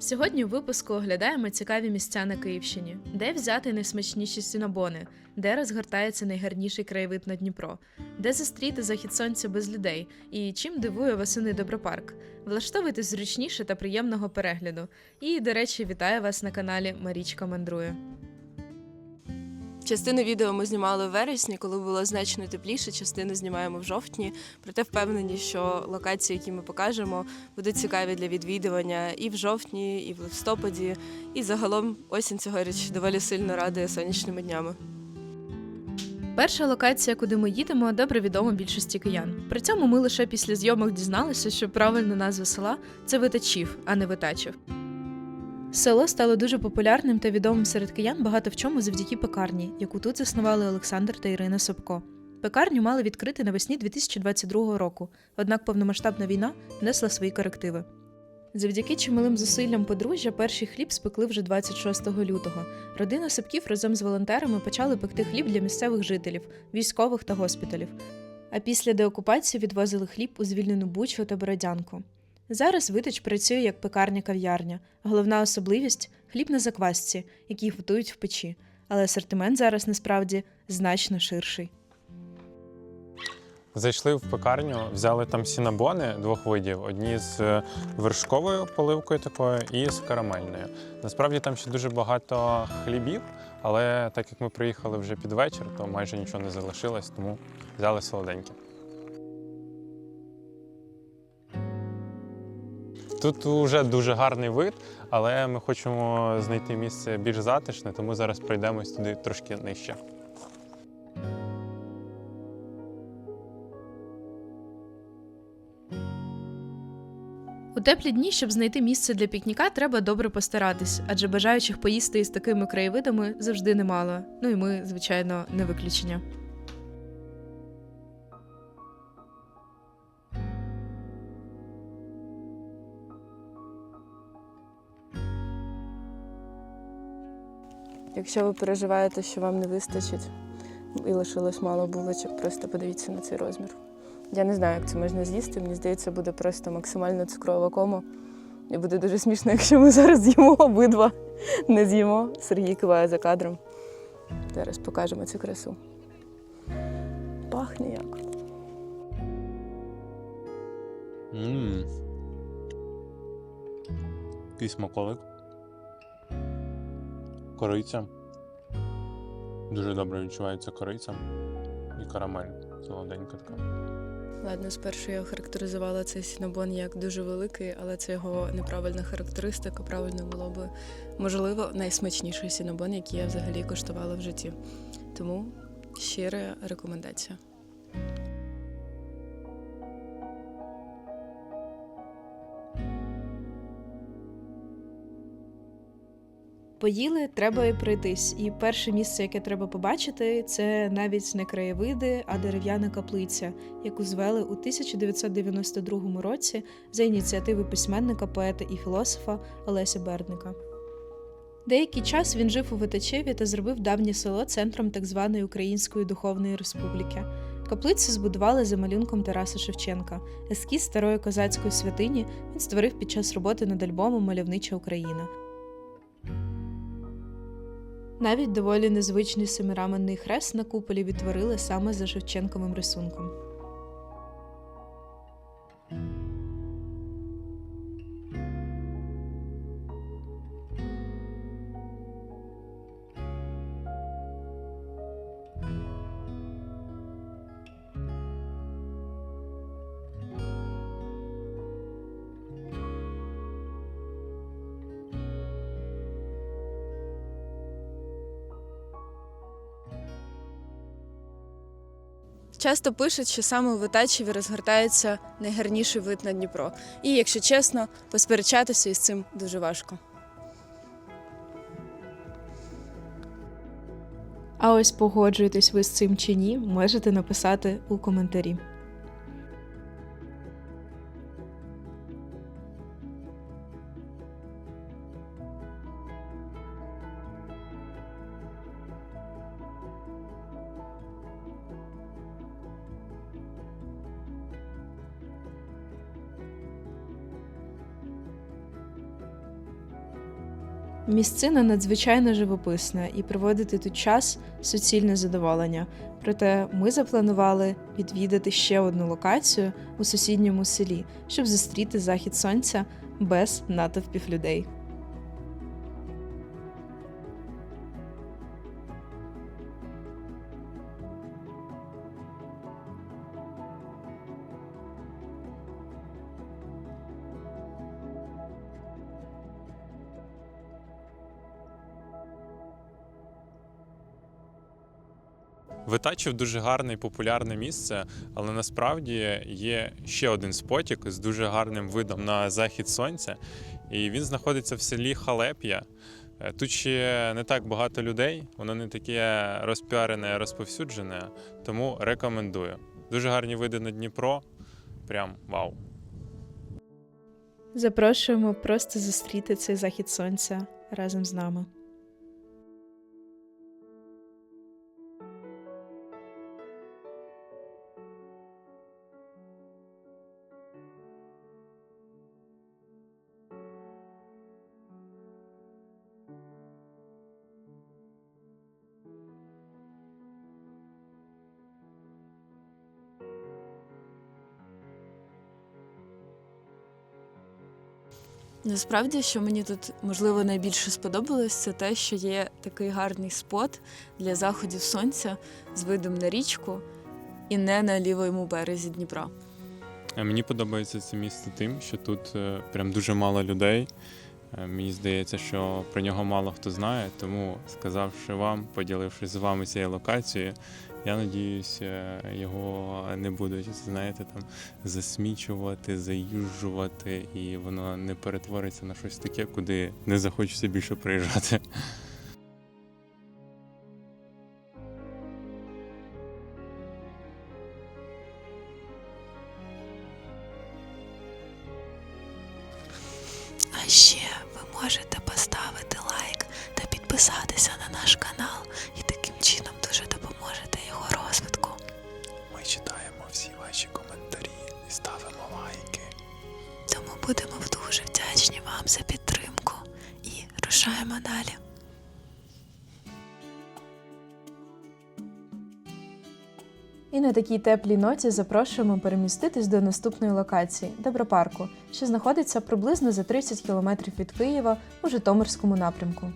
Сьогодні у випуску оглядаємо цікаві місця на Київщині, де взяти найсмачніші сінобони, де розгортається найгарніший краєвид на Дніпро, де зустріти захід сонця без людей і чим дивує восени Добропарк. Влаштовуйтесь зручніше та приємного перегляду. І, до речі, вітаю вас на каналі Марічка Мандрує. Частину відео ми знімали в вересні, коли було значно тепліше. Частину знімаємо в жовтні. Проте впевнені, що локації, які ми покажемо, будуть цікаві для відвідування і в жовтні, і в листопаді. І загалом осінь цьогоріч доволі сильно радує сонячними днями. Перша локація, куди ми їдемо, добре відома більшості киян. При цьому ми лише після зйомок дізналися, що правильна назва села це Витачів, а не Витачів. Село стало дуже популярним та відомим серед киян багато в чому завдяки пекарні, яку тут заснували Олександр та Ірина Собко. Пекарню мали відкрити навесні 2022 року, однак повномасштабна війна внесла свої корективи. Завдяки чималим зусиллям подружжя перший хліб спекли вже 26 лютого. Родина Сапків разом з волонтерами почали пекти хліб для місцевих жителів, військових та госпіталів. А після деокупації відвозили хліб у звільнену Бучу та Бородянку. Зараз Виточ працює як пекарня-кав'ярня. Головна особливість хліб на заквасці, який готують в печі. Але асортимент зараз насправді значно ширший. Зайшли в пекарню, взяли там сінабони двох видів: одні з е, вершковою поливкою такою і з карамельною. Насправді там ще дуже багато хлібів, але так як ми приїхали вже під вечір, то майже нічого не залишилось, тому взяли солоденькі. Тут вже дуже гарний вид, але ми хочемо знайти місце більш затишне, тому зараз пройдемось туди трошки нижче. У теплі дні, щоб знайти місце для пікніка, треба добре постаратись, адже бажаючих поїсти із такими краєвидами завжди немало. Ну і ми, звичайно, не виключення. Якщо ви переживаєте, що вам не вистачить і лишилось мало булочок, просто подивіться на цей розмір. Я не знаю, як це можна з'їсти. Мені здається, буде просто максимально цукрова кома. І буде дуже смішно, якщо ми зараз з'їмо обидва. Не з'їмо. Сергій киває за кадром. Зараз покажемо цю красу. Пахне як. Який смаколик. Кориця. Дуже добре відчувається кориця. І карамель. Солоденька така. Ладно, спершу я охарактеризувала цей сінобон як дуже великий, але це його неправильна характеристика. Правильно було би, можливо, найсмачніший сінобон, який я взагалі коштувала в житті. Тому щира рекомендація. Поїли, треба і пройтись. І перше місце, яке треба побачити, це навіть не краєвиди, а дерев'яна каплиця, яку звели у 1992 році за ініціативи письменника, поета і філософа Олеся Бердника. Деякий час він жив у Витачеві та зробив давнє село центром так званої Української Духовної Республіки. Каплицю збудували за малюнком Тараса Шевченка. Ескіз старої козацької святині він створив під час роботи над альбомом Мальовнича Україна. Навіть доволі незвичний семираменний хрест на куполі відтворили саме за Шевченковим рисунком. Часто пишуть, що саме у Витачеві розгортається найгарніший вид на Дніпро. І, якщо чесно, посперечатися із цим дуже важко. А ось погоджуєтесь ви з цим чи ні, можете написати у коментарі. Місцина надзвичайно живописна і проводити тут час суцільне задоволення. Проте ми запланували відвідати ще одну локацію у сусідньому селі, щоб зустріти захід сонця без натовпів людей. Витачів дуже гарне і популярне місце, але насправді є ще один спотік з дуже гарним видом на захід сонця. І він знаходиться в селі Халеп'я. Е, Тут ще не так багато людей, воно не таке розпіарене, розповсюджене, тому рекомендую. Дуже гарні види на Дніпро. Прям вау. Запрошуємо просто зустріти цей захід сонця разом з нами. Насправді, що мені тут можливо найбільше сподобалось, це те, що є такий гарний спот для заходів сонця з видом на річку і не на лівому березі Дніпра. А Мені подобається це місце тим, що тут е, прям дуже мало людей. Е, Мені здається, що про нього мало хто знає, тому сказавши вам, поділившись з вами цією локацією, я надіюся, його не будуть, знаєте, там засмічувати, заюжувати, і воно не перетвориться на щось таке, куди не захочеться більше приїжджати. І на такій теплій ноті запрошуємо переміститись до наступної локації Добропарку, що знаходиться приблизно за 30 кілометрів від Києва у Житомирському напрямку.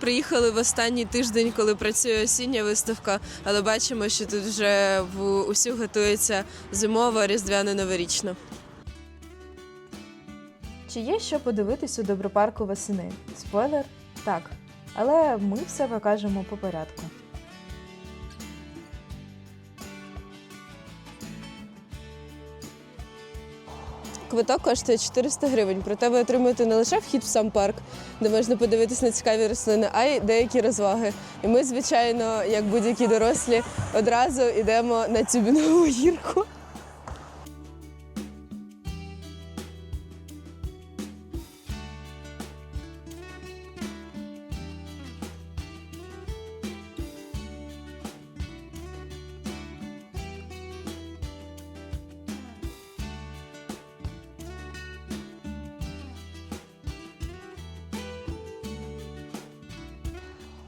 Приїхали в останній тиждень, коли працює осіння виставка, але бачимо, що тут вже в усю готується зимова, різдвяна, новорічна. Чи є що подивитись у Добропарку восени? Спойлер? Так. Але ми все покажемо по порядку. Квиток коштує 400 гривень, проте ви отримуєте не лише вхід в сам парк, де можна подивитись на цікаві рослини, а й деякі розваги. І ми, звичайно, як будь-які дорослі, одразу йдемо на цю бінову гірку.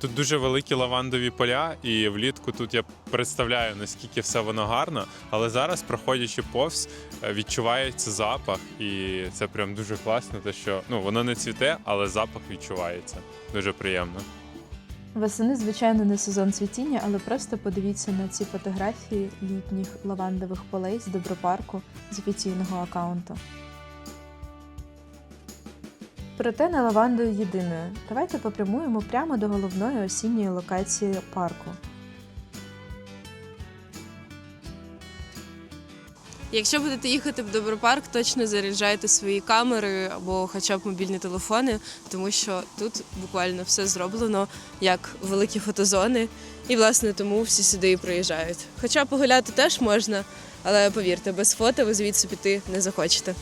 Тут дуже великі лавандові поля, і влітку тут я представляю, наскільки все воно гарно. Але зараз, проходячи повз, е, відчувається запах, і це прям дуже класно, те, що ну воно не цвіте, але запах відчувається. Дуже приємно. Восени, звичайно, не сезон цвітіння, але просто подивіться на ці фотографії літніх лавандових полей з Добропарку з офіційного аккаунту. Проте не лавандою єдиною. Давайте попрямуємо прямо до головної осінньої локації парку. Якщо будете їхати в Добропарк, точно заряджайте свої камери або хоча б мобільні телефони, тому що тут буквально все зроблено як великі фотозони, і власне тому всі сюди і приїжджають. Хоча погуляти теж можна, але повірте, без фото ви звідси піти не захочете.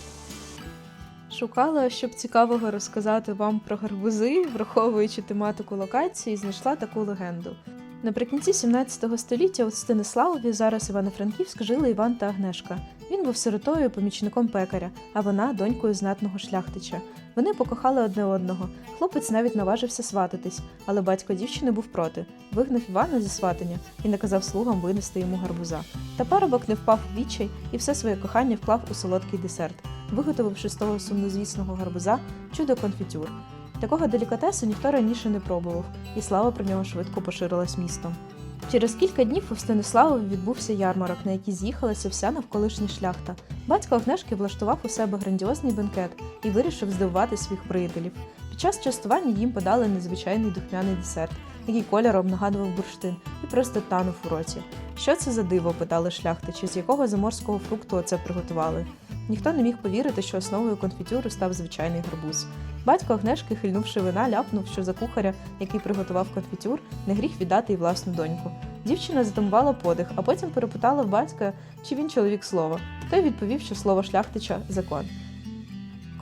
Шукала, щоб цікавого розказати вам про гарбузи, враховуючи тематику локації, знайшла таку легенду. Наприкінці 17 століття у Станиславові, зараз Івано-Франківськ, жили Іван та Агнешка. Він був сиротою помічником пекаря, а вона донькою знатного шляхтича. Вони покохали одне одного. Хлопець навіть наважився свататись, але батько дівчини був проти, вигнав Івана зі сватання і наказав слугам винести йому гарбуза. Та парубок не впав у відчай і все своє кохання вклав у солодкий десерт, виготовивши з того сумнозвісного гарбуза чудо конфітюр. Такого делікатесу ніхто раніше не пробував, і слава про нього швидко поширилась містом. Через кілька днів у Станиславові відбувся ярмарок, на який з'їхалася вся навколишня шляхта. Батько Агнешки влаштував у себе грандіозний бенкет і вирішив здивувати своїх приятелів. Під час частування їм подали незвичайний духмяний десерт, який кольором нагадував бурштин і просто танув у роті. Що це за диво? питали шляхтичі, з якого заморського фрукту оце приготували. Ніхто не міг повірити, що основою конфітюру став звичайний гарбуз. Батько Агнешки, хильнувши вина, ляпнув, що за кухаря, який приготував конфітюр, не гріх віддати й власну доньку. Дівчина затамувала подих, а потім перепитала в батька, чи він чоловік слова. Той відповів, що слово шляхтича закон.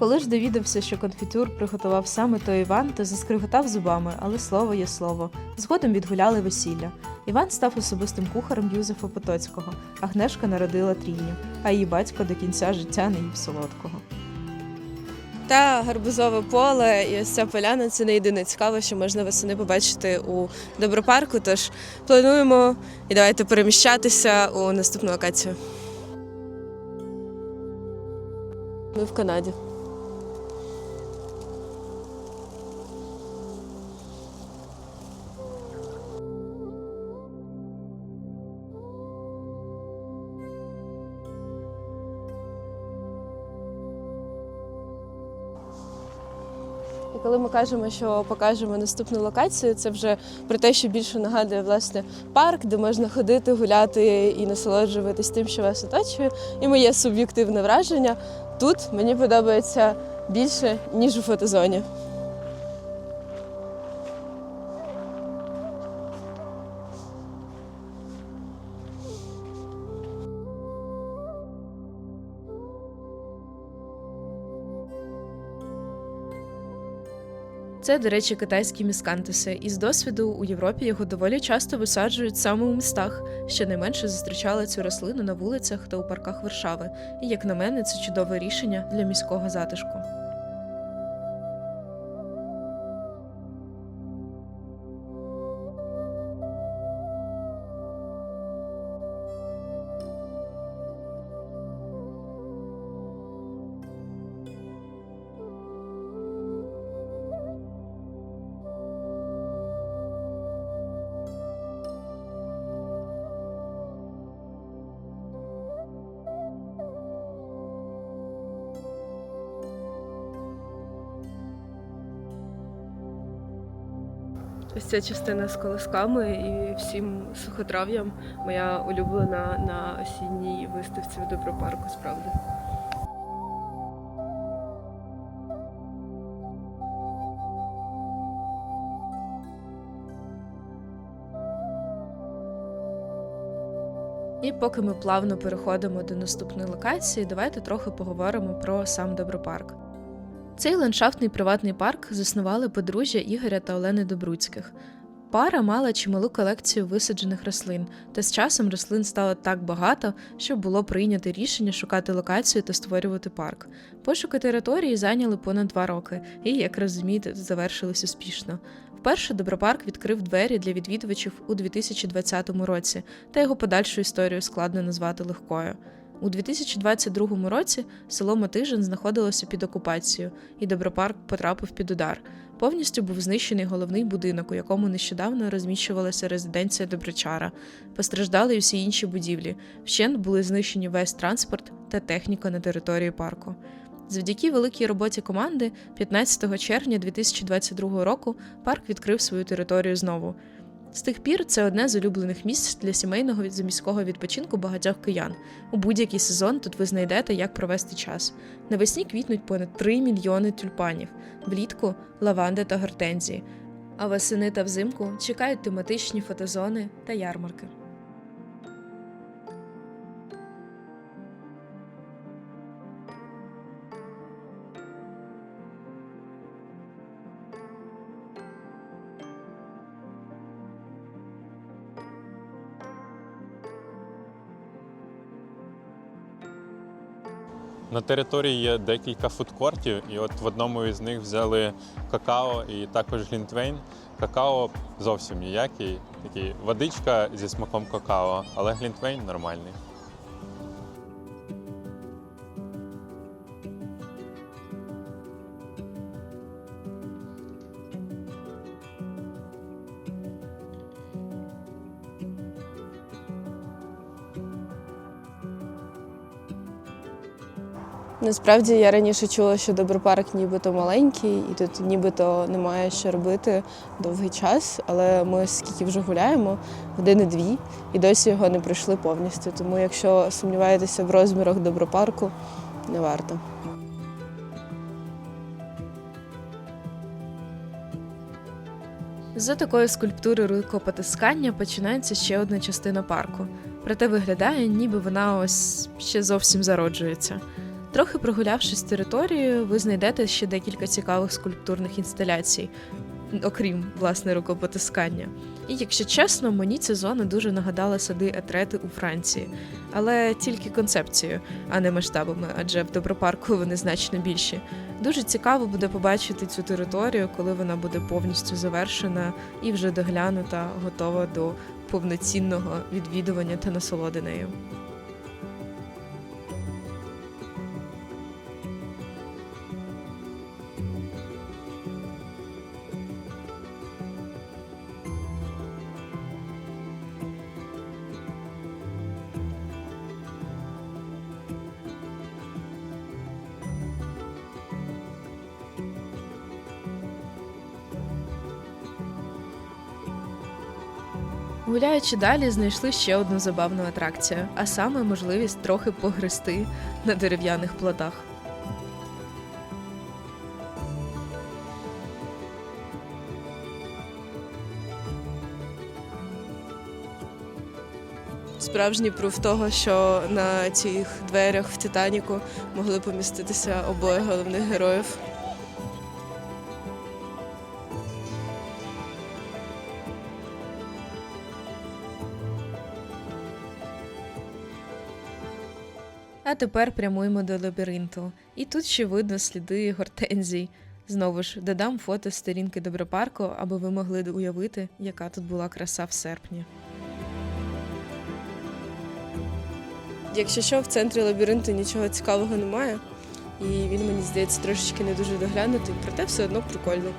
Коли ж довідався, що конфітюр приготував саме той Іван, то заскриготав зубами, але слово є слово. Згодом відгуляли весілля. Іван став особистим кухарем Юзефа Потоцького, Агнешка народила трійню, а її батько до кінця життя не їв солодкого. Та гарбузове поле і ось ця поляна це не єдине цікаве, що можна восени побачити у добропарку. Тож плануємо і давайте переміщатися у наступну локацію. Ми в Канаді. Коли ми кажемо, що покажемо наступну локацію, це вже про те, що більше нагадує власне парк, де можна ходити, гуляти і насолоджуватись тим, що вас оточує. І моє суб'єктивне враження тут мені подобається більше, ніж у фотозоні. Це, до речі, китайські міскантуси, і з досвіду у Європі його доволі часто висаджують саме у містах. Щонайменше зустрічали цю рослину на вулицях та у парках Варшави. І, як на мене, це чудове рішення для міського затишку. Ця частина з колосками і всім суходрав'ям моя улюблена на осінній виставці в Добропарку, справді. І поки ми плавно переходимо до наступної локації, давайте трохи поговоримо про сам Добропарк. Цей ландшафтний приватний парк заснували подружжя Ігоря та Олени Добруцьких. Пара мала чималу колекцію висаджених рослин, та з часом рослин стало так багато, що було прийнято рішення шукати локацію та створювати парк. Пошуки території зайняли понад два роки і, як розумієте, завершились успішно. Вперше Добропарк відкрив двері для відвідувачів у 2020 році, та його подальшу історію складно назвати легкою. У 2022 році село Матижин знаходилося під окупацією, і Добропарк потрапив під удар. Повністю був знищений головний будинок, у якому нещодавно розміщувалася резиденція Добричара. Постраждали й усі інші будівлі. Вщент були знищені весь транспорт та техніка на території парку. Завдяки великій роботі команди, 15 червня 2022 року парк відкрив свою територію знову. З тих пір це одне з улюблених місць для сімейного заміського відпочинку багатьох киян. У будь-який сезон тут ви знайдете, як провести час. Навесні квітнуть понад 3 мільйони тюльпанів, влітку лаванди та гортензії. А восени та взимку чекають тематичні фотозони та ярмарки. На території є декілька фудкортів, і от в одному із них взяли какао і також глінтвейн. Какао зовсім ніякий, такий водичка зі смаком какао, але глінтвейн нормальний. Насправді я раніше чула, що добропарк нібито маленький, і тут нібито немає що робити довгий час. Але ми скільки вже гуляємо, години-дві, і досі його не пройшли повністю. Тому якщо сумніваєтеся в розмірах добропарку, не варто. За такої скульптури рукопотискання починається ще одна частина парку. Проте виглядає, ніби вона ось ще зовсім зароджується. Трохи прогулявшись територією, ви знайдете ще декілька цікавих скульптурних інсталяцій, окрім власне рукопотискання. І якщо чесно, мені ця зона дуже нагадала сади Етрети у Франції, але тільки концепцією, а не масштабами, адже в добропарку вони значно більші. Дуже цікаво буде побачити цю територію, коли вона буде повністю завершена і вже доглянута, готова до повноцінного відвідування та насолоди нею. Гуляючи далі, знайшли ще одну забавну атракцію, а саме можливість трохи погрести на дерев'яних плотах. Справжній пруф того, що на цих дверях в Титаніку могли поміститися обоє головних героїв. Тепер прямуємо до лабіринту. І тут ще видно сліди гортензій. Знову ж додам фото з сторінки Добропарку, аби ви могли уявити, яка тут була краса в серпні. Якщо що, в центрі лабіринту нічого цікавого немає, і він мені здається трошечки не дуже доглянутий, проте все одно прикольно.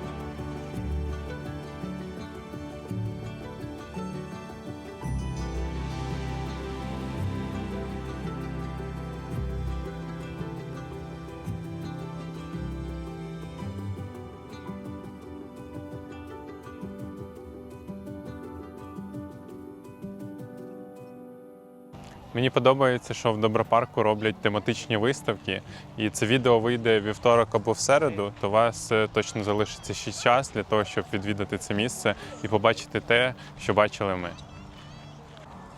Мені подобається, що в Добропарку роблять тематичні виставки, і це відео вийде вівторок або в середу, то у вас е, точно залишиться ще час для того, щоб відвідати це місце і побачити те, що бачили ми.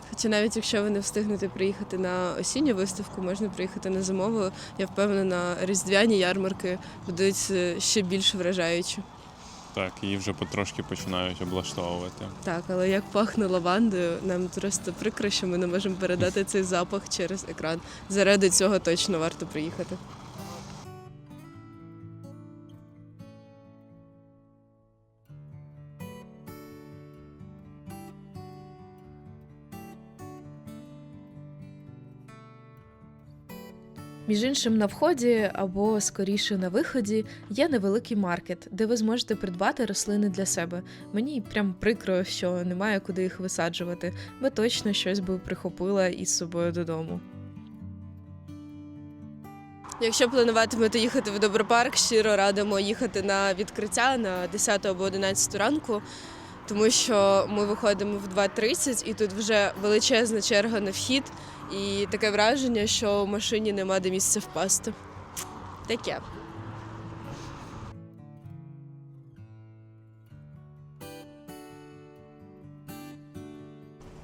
Хоча навіть якщо ви не встигнете приїхати на осінню виставку, можна приїхати на зимову. Я впевнена, різдвяні ярмарки будуть е, ще більш вражаючі. Так, її вже потрошки починають облаштовувати. Так, але як пахне лавандою, нам просто прикро, що ми не можемо передати цей запах через екран. Заради цього точно варто приїхати. Між іншим, на вході або скоріше на виході є невеликий маркет, де ви зможете придбати рослини для себе. Мені прям прикро, що немає куди їх висаджувати, бо точно щось би прихопила із собою додому. Якщо плануватимете їхати в Добропарк, щиро радимо їхати на відкриття на 10 або 11 ранку, тому що ми виходимо в 2.30 і тут вже величезна черга на вхід, і таке враження, що в машині нема де місця впасти. Таке.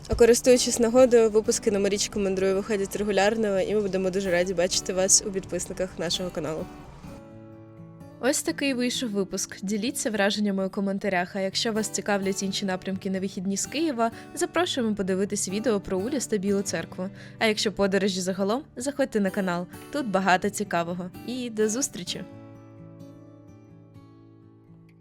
А користуючись нагодою, випуски на Марічку Мандрую виходять регулярно, і ми будемо дуже раді бачити вас у підписниках нашого каналу. Ось такий вийшов випуск. Діліться враженнями у коментарях. А якщо вас цікавлять інші напрямки на вихідні з Києва, запрошуємо подивитись відео про Уліс та Білу церкву. А якщо подорожі загалом, заходьте на канал. Тут багато цікавого. І до зустрічі!